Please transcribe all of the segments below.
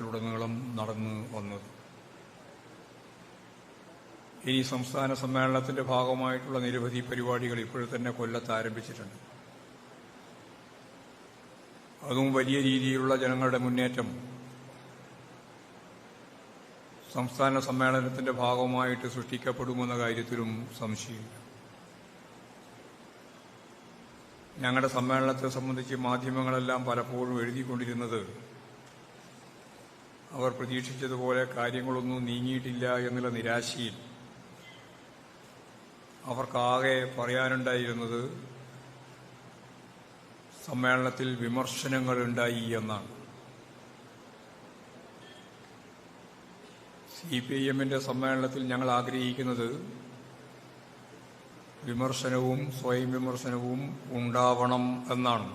കേരളത്തിലുടനീളം നടന്നു വന്നത്. ഇനി സംസ്ഥാന സമ്മേളനത്തിന്റെ ഭാഗമായിട്ടുള്ള നിരവധി പരിപാടികൾ ഇപ്പോഴും തന്നെ കൊല്ലത്ത് ആരംഭിച്ചിട്ടുണ്ട്. അതും വലിയ രീതിയിലുള്ള ജനങ്ങളുടെ മുന്നേറ്റം. സംസ്ഥാന സമ്മേളനത്തിന്റെ ഭാഗമായിട്ട് സൃഷ്ടിക്കപ്പെടുമെന്ന കാര്യത്തിലും സംശയമില്ല. ഞങ്ങളുടെ സമ്മേളനത്തെ സംബന്ധിച്ച് മാധ്യമങ്ങളെല്ലാം പലപ്പോഴും എഴുതിക്കൊണ്ടിരുന്നത് അവർ പ്രതീക്ഷിച്ചതുപോലെ കാര്യങ്ങളൊന്നും നീങ്ങിയിട്ടില്ല എന്നുള്ള നിരാശയിൽ അവർക്കാകെ പറയാനുണ്ടായിരുന്നത് സമ്മേളനത്തിൽ വിമർശനങ്ങൾ ഉണ്ടായി എന്നാണ്. സി പി ഐ എമ്മിന്റെ സമ്മേളനത്തിൽ ഞങ്ങൾ ആഗ്രഹിക്കുന്നത് വിമർശനവും സ്വയം വിമർശനവും ഉണ്ടാവണം എന്നാണ്.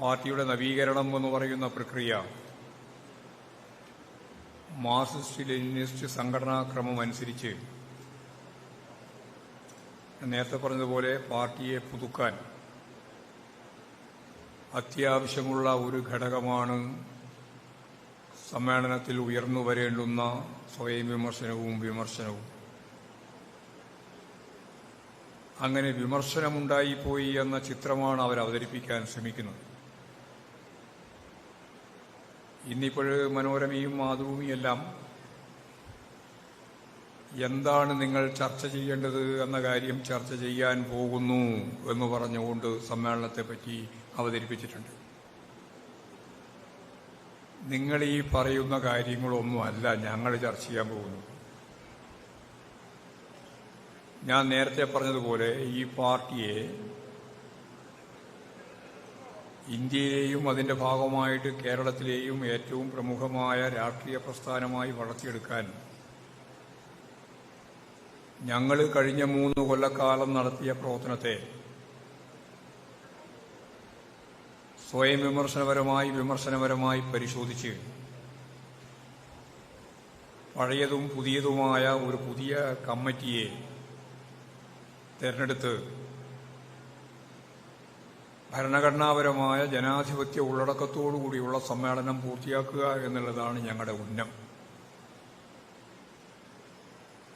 പാർട്ടിയുടെ നവീകരണം എന്ന് പറയുന്ന പ്രക്രിയ മാർസിസ്റ്റ് ലെനിനിസ്റ്റ് സംഘടനാക്രമം അനുസരിച്ച് നേരത്തെ പറഞ്ഞതുപോലെ പാർട്ടിയെ പുതുക്കാൻ അത്യാവശ്യമുള്ള ഒരു ഘടകമാണ് സമ്മേളനത്തിൽ ഉയർന്നു വരേണ്ടുന്ന സ്വയം വിമർശനവും വിമർശനവും. അങ്ങനെ വിമർശനമുണ്ടായിപ്പോയി എന്ന ചിത്രമാണ് അവർ അവതരിപ്പിക്കാൻ ശ്രമിക്കുന്നത്. ഇന്നിപ്പോൾ മനോരമയും മാതൃഭൂമിയെല്ലാം എന്താണ് നിങ്ങൾ ചർച്ച ചെയ്യേണ്ടത് എന്ന കാര്യം ചർച്ച ചെയ്യാൻ പോകുന്നു എന്ന് പറഞ്ഞുകൊണ്ട് സമ്മേളനത്തെപ്പറ്റി അവതരിപ്പിച്ചിട്ടുണ്ട്. നിങ്ങൾ ഈ പറയുന്ന കാര്യങ്ങളൊന്നുമല്ല ഞങ്ങൾ ചർച്ച ചെയ്യാൻ പോകുന്നു ഞാൻ നേരത്തെ പറഞ്ഞതുപോലെ ഈ പാർട്ടിയെ ഇന്ത്യയിലെയും അതിന്റെ ഭാഗമായിട്ട് കേരളത്തിലെയും ഏറ്റവും പ്രമുഖമായ രാഷ്ട്രീയ പ്രസ്ഥാനമായി വളർത്തിയെടുക്കാൻ ഞങ്ങൾ കഴിഞ്ഞ മൂന്ന് കൊല്ലക്കാലം നടത്തിയ പ്രവർത്തനത്തെ സ്വയം വിമർശനപരമായി വിമർശനപരമായി പരിശോധിച്ച് പഴയതും പുതിയതുമായ ഒരു പുതിയ കമ്മിറ്റിയെ തെരഞ്ഞെടുത്ത് ഭരണഘടനാപരമായ ജനാധിപത്യ ഉള്ളടക്കത്തോടുകൂടിയുള്ള സമ്മേളനം പൂർത്തിയാക്കുക എന്നുള്ളതാണ് ഞങ്ങളുടെ ഉന്നം.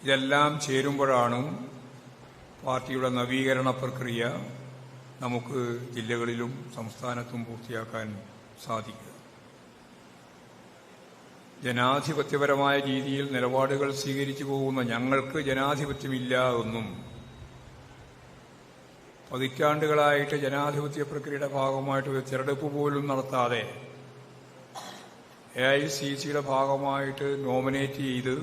ഇതെല്ലാം ചേരുമ്പോഴാണ് പാർട്ടിയുടെ നവീകരണ പ്രക്രിയ നമുക്ക് ജില്ലകളിലും സംസ്ഥാനത്തും പൂർത്തിയാക്കാൻ സാധിക്കുക. ജനാധിപത്യപരമായ രീതിയിൽ നിലപാടുകൾ സ്വീകരിച്ചു പോകുന്ന ഞങ്ങൾക്ക് ജനാധിപത്യമില്ല എന്നും പതിറ്റാണ്ടുകളായിട്ട് ജനാധിപത്യ പ്രക്രിയയുടെ ഭാഗമായിട്ട് ഒരു തിരഞ്ഞെടുപ്പ് പോലും നടത്താതെ എ ഐ സി സിയുടെ ഭാഗമായിട്ട് നോമിനേറ്റ് ചെയ്ത്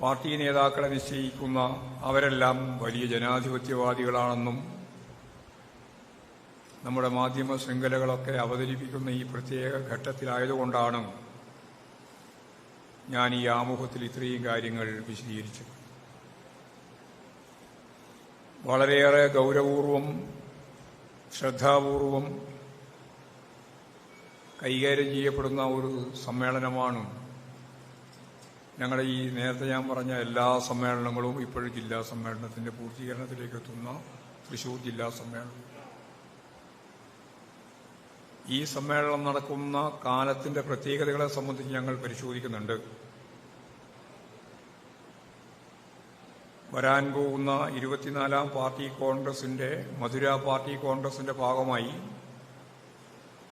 പാർട്ടി നേതാക്കളെ നിശ്ചയിക്കുന്ന അവരെല്ലാം വലിയ ജനാധിപത്യവാദികളാണെന്നും നമ്മുടെ മാധ്യമ ശൃംഖലകളൊക്കെ അവതരിപ്പിക്കുന്ന ഈ പ്രത്യേക ഘട്ടത്തിലായതുകൊണ്ടാണ് ഞാൻ ഈ ആമുഖത്തിൽ ഇത്രയും കാര്യങ്ങൾ വിശദീകരിച്ചത്. വളരെയേറെ ഗൗരവപൂർവം ശ്രദ്ധാപൂർവം കൈകാര്യം ചെയ്യപ്പെടുന്ന ഒരു സമ്മേളനമാണ്. ഞങ്ങളുടെ ഈ നേരത്തെ ഞാൻ പറഞ്ഞ എല്ലാ സമ്മേളനങ്ങളും ഇപ്പോഴും ജില്ലാ സമ്മേളനത്തിന്റെ പൂർത്തീകരണത്തിലേക്ക് എത്തുന്ന തൃശൂർ ജില്ലാ സമ്മേളനം. ഈ സമ്മേളനം നടക്കുന്ന കാലത്തിന്റെ പ്രത്യേകതകളെ സംബന്ധിച്ച് ഞങ്ങൾ പരിശോധിക്കുന്നുണ്ട്. വരാൻ പോകുന്ന ഇരുപത്തിനാലാം പാർട്ടി കോൺഗ്രസിന്റെ മധുര പാർട്ടി കോൺഗ്രസിന്റെ ഭാഗമായി